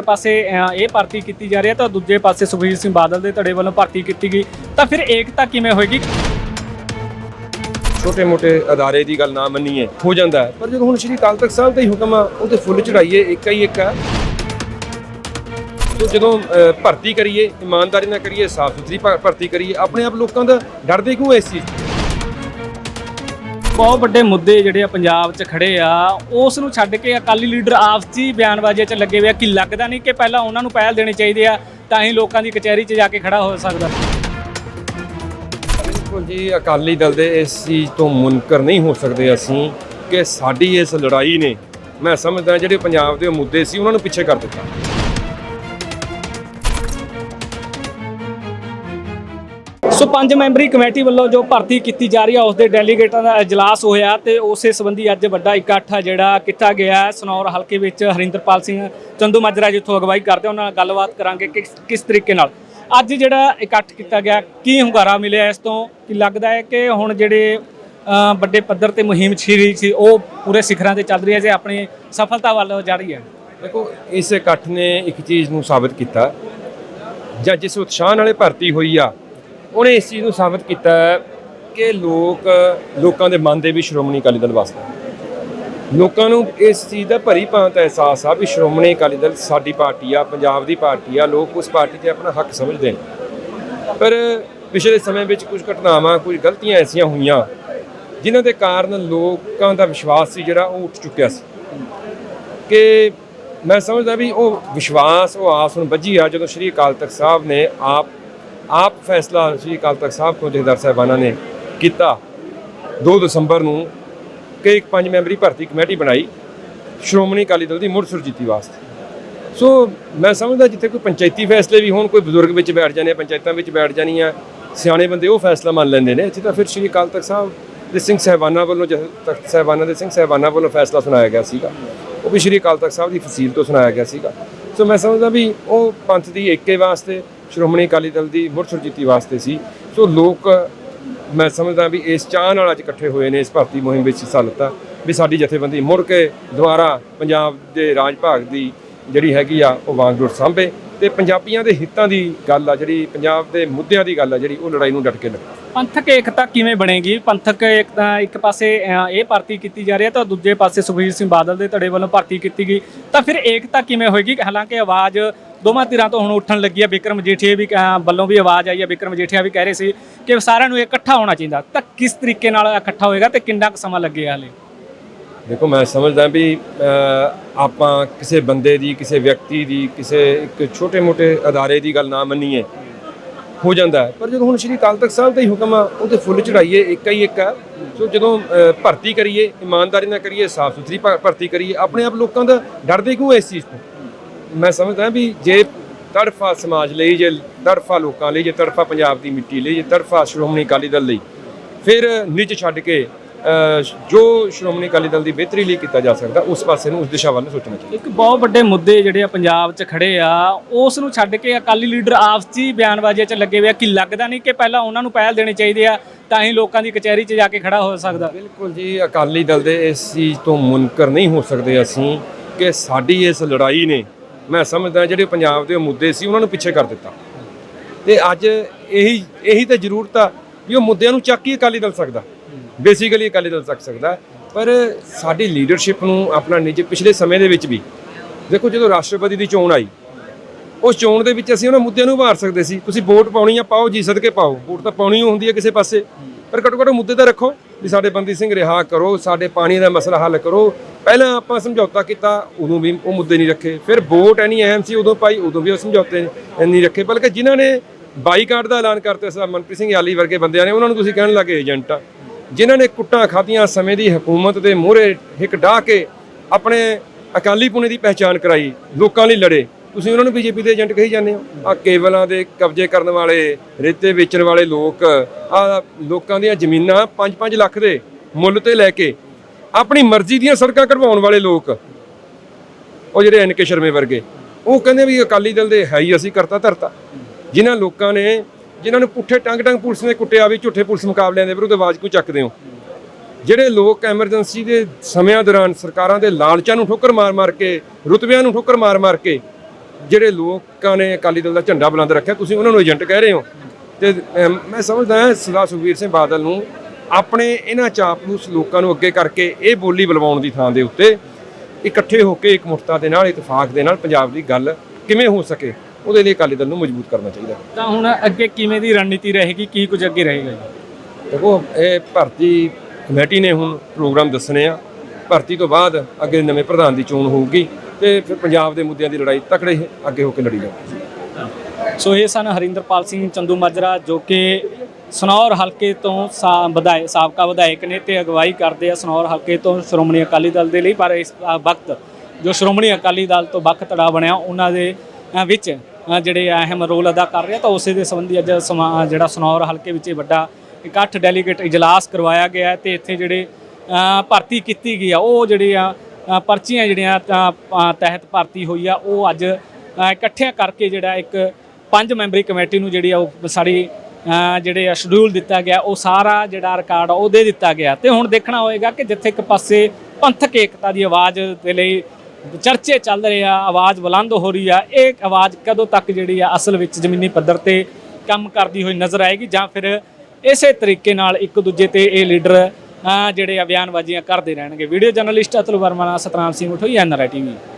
ਇੱਕ ਪਾਸੇ ਅ, ਇਹ ਭਰਤੀ ਕੀਤੀ ਜਾ ਰਹੀ ਹੈ ਤਾਂ ਦੂਜੇ ਪਾਸੇ ਸੁਖਬੀਰ ਸਿੰਘ ਬਾਦਲ ਦੇ ਧੜੇ ਵੱਲੋਂ ਭਰਤੀ ਕੀਤੀ ਗਈ ਤਾਂ ਫਿਰ ਏਕਤਾ ਕਿਵੇਂ ਹੋਏਗੀ ਛੋਟੇ ਮੋਟੇ ਅਦਾਰੇ ਦੀ ਗੱਲ ਨਾ ਮੰਨੀਏ ਹੋ ਜਾਂਦਾ ਹੈ। ਪਰ ਜਦੋਂ ਹੁਣ ਸ਼੍ਰੀ ਅਕਾਲ ਤਖਤ ਸਾਹਿਬ ਦਾ ਹੀ ਹੁਕਮ ਆ ਉਹ ਤੇ ਫੁੱਲ ਚੜਾਈਏ ਇੱਕ ਹੀ ਇੱਕ ਆ ਤੋ ਜਦੋਂ ਅ, ਭਰਤੀ ਕਰੀਏ ਇਮਾਨਦਾਰੀ ਨਾਲ ਕਰੀਏ ਸਾਫ਼ ਸੁਥਰੀ ਭ- ਭਰਤੀ ਕਰੀਏ ਆਪਣੇ ਆਪ ਲੋਕਾਂ ਦਾ ਡਰਦੇ ਕਿਉਂ ਇਸ ਚੀਜ਼ ਤੋਂ? ਬਹੁਤ ਵੱਡੇ ਮੁੱਦੇ ਜਿਹੜੇ ਆ ਪੰਜਾਬ 'ਚ ਖੜੇ ਆ, ਉਸ ਨੂੰ ਛੱਡ ਕੇ ਅਕਾਲੀ ਲੀਡਰ ਆਪਸੀ ਬਿਆਨਬਾਜ਼ੀਆਂ 'ਚ ਲੱਗੇ ਹੋਏ ਆ, ਕਿ ਲੱਗਦਾ ਨਹੀਂ ਕਿ ਪਹਿਲਾਂ ਉਹਨਾਂ ਨੂੰ ਪਹਿਲ ਦੇਣੀ ਚਾਹੀਦੀ ਆ, ਤਾਂ ਹੀ ਲੋਕਾਂ ਦੀ ਕਚਹਿਰੀ 'ਚ ਜਾ ਕੇ ਖੜਾ ਹੋ ਸਕਦਾ? ਬਿਲਕੁਲ ਜੀ, ਅਕਾਲੀ ਦਲ ਦੇ ਇਸ ਚੀਜ਼ ਤੋਂ ਮੁਨਕਰ ਨਹੀਂ ਹੋ ਸਕਦੇ ਅਸੀਂ ਕਿ ਸਾਡੀ ਇਸ ਲੜਾਈ ਨੇ, ਮੈਂ ਸਮਝਦਾ ਜਿਹੜੇ ਪੰਜਾਬ ਦੇ ਮੁੱਦੇ ਸੀ, ਉਹਨਾਂ ਨੂੰ ਪਿੱਛੇ ਕਰ ਦਿੱਤਾ। ਸੋ ਪੰਜ ਮੈਂਬਰੀ ਕਮੇਟੀ ਵੱਲੋਂ ਜੋ ਭਰਤੀ ਕੀਤੀ ਜਾ ਰਹੀ ਹੈ ਉਸ ਦੇ ਡੈਲੀਗੇਟਾਂ ਦਾ ਇਜਲਾਸ ਹੋਇਆ ਤੇ ਉਸੇ ਸੰਬੰਧੀ ਅੱਜ ਵੱਡਾ ਇਕੱਠ ਆ ਜਿਹੜਾ ਕੀਤਾ ਗਿਆ ਸਨੌਰ ਹਲਕੇ ਵਿੱਚ ਹਰਿੰਦਰਪਾਲ ਸਿੰਘ ਚੰਦੂ ਮਾਜਰਾ ਜਿੱਥੋਂ ਅਗਵਾਈ ਕਰਦੇ ਉਹਨਾਂ ਨਾਲ ਗੱਲਬਾਤ ਕਰਾਂਗੇ ਕਿ ਕਿਸ ਤਰੀਕੇ ਨਾਲ। ਅੱਜ ਜਿਹੜਾ ਇਕੱਠ ਕੀਤਾ ਗਿਆ, ਕੀ ਹੁੰਗਾਰਾ ਮਿਲਿਆ ਇਸ ਤੋਂ? ਕਿ ਲੱਗਦਾ ਹੈ ਕਿ ਹੁਣ ਜਿਹੜੇ ਵੱਡੇ ਪੱਧਰ ਤੇ ਮੁਹਿੰਮ ਛਿੜੀ ਸੀ, ਉਹ ਪੂਰੇ ਸਿਖਰਾਂ ਤੇ ਚੱਲ ਰਹੀ ਹੈ ਜੇ ਆਪਣੀ ਸਫਲਤਾ ਵੱਲ ਜਾ ਰਹੀ ਹੈ? ਦੇਖੋ, ਇਸ ਇਕੱਠ ਨੇ ਇੱਕ ਚੀਜ਼ ਨੂੰ ਸਾਬਤ ਕੀਤਾ, ਜਾਂ ਜਿਸ ਉਤਸ਼ਾਹ ਨਾਲੇ ਭਰਤੀ ਹੋਈ ਆ ਉਹਨੇ ਇਸ ਚੀਜ਼ ਨੂੰ ਸਾਬਤ ਕੀਤਾ ਕਿ ਲੋਕ, ਲੋਕਾਂ ਦੇ ਮਨ ਦੇ ਵੀ ਸ਼੍ਰੋਮਣੀ ਅਕਾਲੀ ਦਲ ਵਾਸਤੇ ਲੋਕਾਂ ਨੂੰ ਇਸ ਚੀਜ਼ ਦਾ ਭਰੀ ਭਾਂਤ ਅਹਿਸਾਸ ਆ ਵੀ ਸ਼੍ਰੋਮਣੀ ਅਕਾਲੀ ਦਲ ਸਾਡੀ ਪਾਰਟੀ ਆ, ਪੰਜਾਬ ਦੀ ਪਾਰਟੀ ਆ, ਲੋਕ ਉਸ ਪਾਰਟੀ 'ਤੇ ਆਪਣਾ ਹੱਕ ਸਮਝਦੇ ਨੇ। ਪਰ ਪਿਛਲੇ ਸਮੇਂ ਵਿੱਚ ਕੁਝ ਘਟਨਾਵਾਂ, ਕੁਝ ਗਲਤੀਆਂ ਐਸੀਆਂ ਹੋਈਆਂ ਜਿਨ੍ਹਾਂ ਦੇ ਕਾਰਨ ਲੋਕਾਂ ਦਾ ਵਿਸ਼ਵਾਸ ਸੀ ਜਿਹੜਾ ਉਹ ਉੱਠ ਚੁੱਕਿਆ ਸੀ। ਕਿ ਮੈਂ ਸਮਝਦਾ ਵੀ ਉਹ ਵਿਸ਼ਵਾਸ, ਉਹ ਆਸ ਹੁਣ ਵੱਜੀ ਆ ਜਦੋਂ ਸ਼੍ਰੀ ਅਕਾਲ ਤਖਤ ਸਾਹਿਬ ਨੇ ਆਪ ਆਪ ਫੈਸਲਾ ਸ਼੍ਰੀ ਅਕਾਲ ਤਖਤ ਸਾਹਿਬ ਤੋਂ ਜਥੇਦਾਰ ਸਾਹਿਬਾਨਾਂ ਨੇ ਕੀਤਾ। 2 ਦਸੰਬਰ ਨੂੰ ਕਿ ਇੱਕ ਪੰਜ ਮੈਂਬਰੀ ਭਰਤੀ ਕਮੇਟੀ ਬਣਾਈ। ਸ਼੍ਰੋਮਣੀ ਅਕਾਲੀ ਦਲ ਦੀ ਮੁੜ ਸੁਰਜੀਤੀ ਵਾਸਤੇ। ਸੋ ਮੈਂ ਸਮਝਦਾ ਜਿੱਥੇ ਕੋਈ ਪੰਚਾਇਤੀ ਫੈਸਲੇ ਵੀ ਹੋਣ, ਕੋਈ ਬਜ਼ੁਰਗ ਵਿੱਚ ਬੈਠ ਜਾਣੇ ਆ, ਪੰਚਾਇਤਾਂ ਵਿੱਚ ਬੈਠ ਜਾਣੀਆਂ, ਸਿਆਣੇ ਬੰਦੇ ਉਹ ਫੈਸਲਾ ਮੰਨ ਲੈਂਦੇ ਨੇ। ਇੱਥੇ ਤਾਂ ਫਿਰ ਸ਼੍ਰੀ ਅਕਾਲ ਤਖਤ ਸਾਹਿਬ ਦੇ ਸਿੰਘ ਸਾਹਿਬਾਨਾਂ ਵੱਲੋਂ ਜਥੇ, ਤਖਤ ਸਾਹਿਬਾਨਾਂ ਦੇ ਸਿੰਘ ਸਾਹਿਬਾਨਾਂ ਵੱਲੋਂ ਫੈਸਲਾ ਸੁਣਾਇਆ ਗਿਆ ਸੀਗਾ। ਉਹ ਵੀ ਸ਼੍ਰੀ ਅਕਾਲ ਤਖਤ ਸਾਹਿਬ ਦੀ ਫਸੀਲ ਤੋਂ ਸੁਣਾਇਆ ਗਿਆ ਸੀਗਾ। ਸੋ ਮੈਂ ਸਮਝਦਾ ਵੀ ਉਹ ਪੰਥ ਦੀ ਏਕੇ ਵਾਸਤੇ ਸ਼੍ਰੋਮਣੀ ਅਕਾਲੀ ਦਲ ਦੀ ਮੁੜ ਸੁਰਜੀਤੀ ਵਾਸਤੇ ਸੀ। ਸੋ ਲੋਕ, ਮੈਂ ਸਮਝਦਾ ਵੀ ਇਸ ਚਾਹ ਨਾਲ ਅੱਜ ਇਕੱਠੇ ਹੋਏ ਨੇ, ਇਸ ਭਰਤੀ ਮੁਹਿੰਮ ਵਿੱਚ ਹਿੱਸਾ ਲਿੱਤਾ ਵੀ ਸਾਡੀ ਜਥੇਬੰਦੀ ਮੁੜ ਕੇ ਦੁਬਾਰਾ ਪੰਜਾਬ ਦੇ ਰਾਜ ਭਾਗ ਦੀ ਜਿਹੜੀ ਹੈਗੀ ਆ, ਉਹ ਵਾਂਗਡੋਰ ਸਾਂਭੇ। ਤੇ ਪੰਜਾਬੀਆਂ ਦੇ ਹਿੱਤਾਂ ਦੀ ਗੱਲ ਆ ਜਿਹੜੀ ਪੰਜਾਬ ਦੇ ਮੁੱਦਿਆਂ ਦੀ ਗੱਲ ਆ ਜਿਹੜੀ ਉਹ ਲੜਾਈ ਨੂੰ ਡਟ ਕੇ ਲੜੇ। ਪੰਥਕ ਏਕਤਾ ਕਿਵੇਂ ਬਣੇਗੀ? ਪੰਥਕ ਏਕਤਾ ਇੱਕ ਪਾਸੇ ਅ, ਇਹ ਭਰਤੀ ਕੀਤੀ ਜਾ ਰਹੀ ਹੈ ਤਾਂ ਦੂਜੇ ਪਾਸੇ ਸੁਖਬੀਰ ਸਿੰਘ ਬਾਦਲ ਦੇ ਧੜੇ ਵੱਲੋਂ ਭਰਤੀ ਕੀਤੀ ਗਈ। ਤਾਂ ਫਿਰ ਏਕਤਾ ਕਿਵੇਂ ਹੋਏਗੀ? ਹਾਲਾਂਕਿ ਆਵਾਜ਼ ਦੋਵਾਂ ਧਿਰਾਂ ਤੋਂ ਹੁਣ ਉੱਠਣ ਲੱਗੀ ਹੈ ਵਿਕਰਮ ਮਜੀਠੀਆ ਵੀ ਅ, ਵੱਲੋਂ ਵੀ ਆਵਾਜ਼ ਆਈ ਹੈ ਵਿਕਰਮ ਮਜੀਠੀਆ ਵੀ ਕਹਿ ਰਹੇ ਸੀ ਕਿ ਸਾਰਿਆਂ ਨੂੰ ਇਕੱਠਾ ਹੋਣਾ ਚਾਹੀਦਾ। ਤਾਂ ਕਿਸ ਤਰੀਕੇ ਨਾਲ ਇਕੱਠਾ ਹੋਏਗਾ ਤੇ ਕਿੰਨਾ ਕੁ ਸਮਾਂ ਲੱਗੇਗਾ ਹਲੇ? ਦੇਖੋ, ਮੈਂ ਸਮਝਦਾ ਵੀ ਆਪਾਂ ਕਿਸੇ ਬੰਦੇ ਦੀ, ਕਿਸੇ ਵਿਅਕਤੀ ਦੀ, ਕਿਸੇ ਇੱਕ ਛੋਟੇ-ਮੋਟੇ ਅਦਾਰੇ ਦੀ ਗੱਲ ਨਾ ਮੰਨੀਏ, ਹੋ ਜਾਂਦਾ ਪਰ ਜਦੋਂ ਹੁਣ ਸ਼੍ਰੀ ਅਕਾਲ ਤਖਤ ਸਾਹਿਬ ਦਾ ਹੀ ਹੁਕਮ ਆ ਉਹ ਤੇ ਫੁੱਲ ਚੜਾਈਏ ਇੱਕ ਹੀ ਇੱਕ ਆ। ਸੋ ਜਦੋਂ ਭਰਤੀ ਕਰੀਏ, ਇਮਾਨਦਾਰੀ ਨਾਲ ਕਰੀਏ ਸਾਫ਼ ਸੁਥਰੀ ਭ- ਭਰਤੀ ਕਰੀਏ, ਆਪਣੇ ਆਪ ਲੋਕਾਂ ਦਾ ਡਰਦੇ ਕਿਉਂ ਇਸ ਚੀਜ਼ ਤੋਂ? ਮੈਂ ਸਮਝਦਾ ਵੀ ਜੇ ਤੜਫਾ ਸਮਾਜ ਲਈ, ਜੇ ਤੜਫਾ ਲੋਕਾਂ ਲਈ, ਜੇ ਤੜਫਾ ਪੰਜਾਬ ਦੀ ਮਿੱਟੀ ਲਈ, ਜੇ ਤੜਫਾ ਸ਼੍ਰੋਮਣੀ ਅਕਾਲੀ ਦਲ ਲਈ, ਫਿਰ ਨਿੱਜ ਛੱਡ ਕੇ ਜੋ ਸ਼੍ਰੋਮਣੀ ਅਕਾਲੀ ਦਲ ਦੀ ਬਿਹਤਰੀ ਲਈ ਕੀਤਾ ਜਾ ਸਕਦਾ ਉਸ ਪਾਸੇ ਨੂੰ ਉਸ ਦਿਸ਼ਾ ਵੱਲ ਸੋਚਣਾ ਚਾਹੀਦਾ। ਇੱਕ ਬਹੁਤ ਵੱਡੇ ਮੁੱਦੇ ਜਿਹੜੇ ਆ ਪੰਜਾਬ 'ਚ ਖੜੇ ਆ ਉਸ ਨੂੰ ਛੱਡ ਕੇ ਅਕਾਲੀ ਲੀਡਰ ਆਪਸੀ ਬਿਆਨਬਾਜ਼ੀਆਂ 'ਚ ਲੱਗੇ ਹੋਏ ਆ। ਕਿ ਲੱਗਦਾ ਨਹੀਂ ਕਿ ਪਹਿਲਾਂ ਉਹਨਾਂ ਨੂੰ ਪਹਿਲ ਦੇਣੀ ਚਾਹੀਦੀ ਆ ਤਾਂ ਹੀ ਲੋਕਾਂ ਦੀ ਕਚਹਿਰੀ 'ਚ ਜਾ ਕੇ ਖੜਾ ਹੋ ਸਕਦਾ? ਬਿਲਕੁਲ ਜੀ ਅਕਾਲੀ ਦਲ ਦੇ ਇਸ ਚੀਜ਼ ਤੋਂ ਮੁਨਕਰ ਨਹੀਂ ਹੋ ਸਕਦੇ ਅਸੀਂ ਕਿ ਸਾਡੀ ਇਸ ਲੜਾਈ ਨੇ ਮੈਂ ਸਮਝਦਾ ਜਿਹੜੇ ਪੰਜਾਬ ਦੇ ਮੁੱਦੇ ਸੀ ਉਹਨਾਂ ਨੂੰ ਪਿੱਛੇ ਕਰ ਦਿੱਤਾ। ਤੇ ਅੱਜ ਇਹੀ ਇਹੀ ਤਾਂ ਜ਼ਰੂਰਤ ਆ ਵੀ ਉਹ ਮੁੱਦਿਆਂ ਨੂੰ ਚੱਕ ਹੀ ਅਕਾਲੀ ਦਲ ਸਕਦਾ। ਬੇਸਿਕਲੀ ਅਕਾਲੀ ਦਲ ਤੱਕ ਸਕਦਾ ਪਰ ਸਾਡੀ ਲੀਡਰਸ਼ਿਪ ਨੂੰ ਆਪਣਾ ਨਿੱਜੀ ਪਿਛਲੇ ਸਮੇਂ ਦੇ ਵਿੱਚ ਵੀ, ਦੇਖੋ ਜਦੋਂ ਰਾਸ਼ਟਰਪਤੀ ਦੀ ਚੋਣ ਆਈ, ਉਸ ਚੋਣ ਦੇ ਵਿੱਚ ਅਸੀਂ ਉਹਨਾਂ ਮੁੱਦਿਆਂ ਨੂੰ ਉਭਾਰ ਸਕਦੇ ਸੀ। ਤੁਸੀਂ ਵੋਟ ਪਾਉਣੀ ਆ, ਪਾਓ ਜੀ, ਸਦਕੇ ਪਾਓ। ਵੋਟ ਤਾਂ ਪਾਉਣੀ ਹੁੰਦੀ ਹੈ ਕਿਸੇ ਪਾਸੇ। ਪਰ ਘੱਟੋ ਘੱਟ ਉਹ ਮੁੱਦੇ ਤਾਂ ਰੱਖੋ ਵੀ ਸਾਡੇ ਬੰਦੀ ਸਿੰਘ ਰਿਹਾ ਕਰੋ, ਸਾਡੇ ਪਾਣੀ ਦਾ ਮਸਲਾ ਹੱਲ ਕਰੋ। ਪਹਿਲਾਂ ਆਪਾਂ ਸਮਝੌਤਾ ਕੀਤਾ, ਉਦੋਂ ਵੀ ਉਹ ਮੁੱਦੇ ਨਹੀਂ ਰੱਖੇ। ਫਿਰ ਵੋਟ ਐਨੀ ਅਹਿਮ ਸੀ, ਉਦੋਂ ਪਾਈ ਉਦੋਂ ਵੀ ਉਹ ਸਮਝੌਤੇ ਨਹੀਂ ਰੱਖੇ। ਬਲਕਿ ਜਿਨ੍ਹਾਂ ਨੇ ਬਾਈਕਾਟ ਦਾ ਐਲਾਨ ਕਰਤੇ ਸਾ ਮਨਪ੍ਰੀਤ ਸਿੰਘ ਯਾਲੀ ਵਰਗੇ ਬੰਦਿਆਂ ਨੇ, ਉਹਨਾਂ ਨੂੰ ਤੁਸੀਂ ਕਹਿਣ ਲੱਗੇ ਏਜੰਟ ਆ। ਜਿਨ੍ਹਾਂ ਨੇ ਕੁੱਟਾਂ ਖਾਧੀਆਂ ਸਮੇਂ ਦੀ ਹਕੂਮਤ ਦੇ ਮੂਹਰੇ ਹਿੱਕ ਡਾਹ ਕੇ ਆਪਣੇ ਅਕਾਲੀ ਪੁਣੇ ਦੀ ਪਹਿਚਾਣ ਕਰਾਈ, ਲੋਕਾਂ ਲਈ ਲੜੇ। ਤੁਸੀਂ ਉਹਨਾਂ ਨੂੰ ਬੀਜੇਪੀ ਦੇ ਏਜੰਟ ਕਹੀ ਜਾਂਦੇ ਹੋ? ਆ ਕੇਵਲਾਂ ਦੇ ਕਬਜ਼ੇ ਕਰਨ ਵਾਲੇ, ਰੇਤੇ ਵੇਚਣ ਵਾਲੇ ਲੋਕ ਆ ਲੋਕਾਂ ਦੀਆਂ ਜ਼ਮੀਨਾਂ 5-5 ਲੱਖ ਦੇ ਮੁੱਲ ਤੇ ਲੈ ਕੇ ਆਪਣੀ ਮਰਜ਼ੀ ਦੀਆਂ ਸੜਕਾਂ ਕਰਵਾਉਣ ਵਾਲੇ ਲੋਕ, ਉਹ ਜਿਹੜੇ ਐਨ ਕੇ ਸ਼ਰਮੇ ਵਰਗੇ, ਉਹ ਕਹਿੰਦੇ ਵੀ ਅਕਾਲੀ ਦਲ ਦੇ ਹੈ ਹੀ ਅਸੀਂ ਕਰਤਾ ਧਰਤਾ। ਜਿਨ੍ਹਾਂ ਲੋਕਾਂ ਨੇ ਜਿਨ੍ਹਾਂ ਨੂੰ ਪੁੱਠੇ ਟੰਗ ਟੰਗ ਪੁਲਿਸ ਨੇ ਕੁੱਟਿਆ ਵੀ ਝੂਠੇ ਪੁਲਿਸ ਮੁਕਾਬਲਿਆਂ ਦੇ ਵਿਰੁੱਧ ਆਵਾਜ਼ ਕਿਉਂ ਚੱਕਦੇ ਹੋ? ਜਿਹੜੇ ਲੋਕ ਐਮਰਜੈਂਸੀ ਦੇ ਸਮਿਆਂ ਦੌਰਾਨ ਸਰਕਾਰਾਂ ਦੇ ਲਾਲਚਾਂ ਨੂੰ ਠੋਕਰ ਮਾਰ-ਮਾਰ ਕੇ, ਰੁਤਬਿਆਂ ਨੂੰ ਠੋਕਰ ਮਾਰ-ਮਾਰ ਕੇ ਜਿਹੜੇ ਲੋਕਾਂ ਨੇ ਅਕਾਲੀ ਦਲ ਦਾ ਝੰਡਾ ਬੁਲੰਦ ਰੱਖਿਆ, ਤੁਸੀਂ ਉਹਨਾਂ ਨੂੰ ਏਜੰਟ ਕਹਿ ਰਹੇ ਹੋ। ਤੇ ਮੈਂ ਸਮਝਦਾ ਹਾਂ ਸਰਦਾਰ ਸੁਖਬੀਰ ਸਿੰਘ ਬਾਦਲ ਨੂੰ ਆਪਣੇ ਇਹਨਾਂ ਚਾਪਲੂਸ ਲੋਕਾਂ ਨੂੰ ਅੱਗੇ ਕਰਕੇ ਇਹ ਬੋਲੀ ਬੁਲਵਾਉਣ ਦੀ ਥਾਂ ਦੇ ਉੱਤੇ ਇਕੱਠੇ ਹੋ ਕੇ ਇੱਕ ਮੁਖਤਾ ਦੇ ਨਾਲ, ਇਤਫਾਕ ਦੇ ਨਾਲ ਪੰਜਾਬ ਦੀ ਗੱਲ ਕਿਵੇਂ ਹੋ ਸਕੇ? ਉਹਦੇ ਲਈ ਅਕਾਲੀ ਦਲ ਨੂੰ ਮਜ਼ਬੂਤ ਕਰਨਾ ਚਾਹੀਦਾ। ਤਾਂ ਹੁਣ ਅੱਗੇ ਕਿਵੇਂ ਦੀ ਰਣਨੀਤੀ ਰਹੇਗੀ? ਕੀ ਕੁਝ ਅੱਗੇ ਰਹੇਗਾ ਜੀ? ਦੇਖੋ ਇਹ ਭਰਤੀ ਕਮੇਟੀ ਨੇ ਹੁਣ ਪ੍ਰੋਗਰਾਮ ਦੱਸਣੇ ਆ। ਭਰਤੀ ਤੋਂ ਬਾਅਦ ਅੱਗੇ ਨਵੇਂ ਪ੍ਰਧਾਨ ਦੀ ਚੋਣ ਹੋਊਗੀ ਤੇ ਫਿਰ ਪੰਜਾਬ ਦੇ ਮੁੱਦਿਆਂ ਦੀ ਲੜਾਈ ਤਕੜੇ ਅੱਗੇ ਹੋ ਕੇ ਲੜੀ ਜਾਊਗੀ। ਸੋ ਇਹ ਸਨ ਹਰਿੰਦਰਪਾਲ ਸਿੰਘ ਚੰਦੂ ਮਾਜਰਾ ਜੋ ਕਿ ਸਨੌਰ ਹਲਕੇ ਤੋਂ ਸਾ- ਵਿਧਾਇਕ ਸਾਬਕਾ ਵਿਧਾਇਕ ਨੇ ਤੇ ਅਗਵਾਈ ਕਰਦੇ ਆ ਸਨੌਰ ਹਲਕੇ ਤੋਂ ਸ਼੍ਰੋਮਣੀ ਅਕਾਲੀ ਦਲ ਦੇ ਲਈ। ਪਰ ਇਸ ਅ, ਵਕਤ ਜੋ ਸ਼੍ਰੋਮਣੀ ਅਕਾਲੀ ਦਲ ਤੋਂ ਵੱਖ ਧੜਾ ਬਣਿਆ ਉਹਨਾਂ ਦੇ ਅ, ਵਿੱਚ ਜਿਹੜੇ ਅਹਿਮ ਰੋਲ ਅਦਾ ਕਰ ਰਿਹਾ, ਤਾਂ ਉਸੇ ਦੇ ਸੰਬੰਧੀ ਅੱਜ ਸਮਾ- ਜਿਹੜਾ ਸਨੌਰ ਹਲਕੇ ਵਿੱਚ ਇਹ ਵੱਡਾ ਇਕੱਠ ਡੈਲੀਗੇਟ ਇਜਲਾਸ ਕਰਵਾਇਆ ਗਿਆ ਹੈ ਤੇ ਇੱਥੇ ਜਿਹੜੇ ਭਰਤੀ ਕੀਤੀ ਗਈ ਆ, ਉਹ ਜਿਹੜੇ ਆ ਪਰਚੀਆਂ ਜਿਹੜੀਆਂ ਤਹਿਤ ਭਰਤੀ ਹੋਈ ਆ, ਉਹ ਅੱਜ ਇਕੱਠਿਆਂ ਕਰਕੇ ਜਿਹੜਾ ਇੱਕ ਪੰਜ ਮੈਂਬਰੀ ਕਮੇਟੀ ਨੂੰ ਜਿਹੜੀ ਆ, ਉਹ ਸਾਰੀ ਜਿਹੜੇ ਆ ਸ਼ਡਿਊਲ ਦਿੱਤਾ ਗਿਆ, ਉਹ ਸਾਰਾ ਜਿਹੜਾ ਰਿਕਾਰਡ ਆ, ਉਹ ਦੇ ਦਿੱਤਾ ਗਿਆ। ਤੇ ਹੁਣ ਦੇਖਣਾ ਹੋਏਗਾ ਕਿ ਜਿੱਥੇ ਇੱਕ ਪਾਸੇ ਪੰਥਕ ਏਕਤਾ ਦੀ ਆਵਾਜ਼ ਦੇ ਲਈ ਚਰਚੇ ਚੱਲ ਰਹੇ ਆ, ਆਵਾਜ਼ ਬੁਲੰਦ ਹੋ ਰਹੀ ਆ। ਇਹ ਆਵਾਜ਼ ਕਦੋਂ ਤੱਕ ਜਿਹੜੀ ਆ ਅਸਲ ਵਿੱਚ ਜ਼ਮੀਨੀ ਪੱਧਰ ਤੇ ਕੰਮ ਕਰਦੀ ਹੋਈ ਨਜ਼ਰ ਆਏਗੀ ਜਾਂ ਫਿਰ ਇਸੇ ਤਰੀਕੇ ਨਾਲ ਇੱਕ ਦੂਜੇ ਤੇ ਇਹ ਲੀਡਰ ਜਿਹੜੇ ਆ ਬਿਆਨਬਾਜ਼ੀਆਂ ਕਰਦੇ ਰਹਿਣਗੇ? ਵੀਡੀਓ ਜਰਨਲਿਸਟ ਅਤੁਲ ਵਰਮਾ ਨਾਲ ਸਤਨਾਮ ਸਿੰਘ ਉਠੋਈ ਐਨਆਰਆਈ ਟੀਵੀ।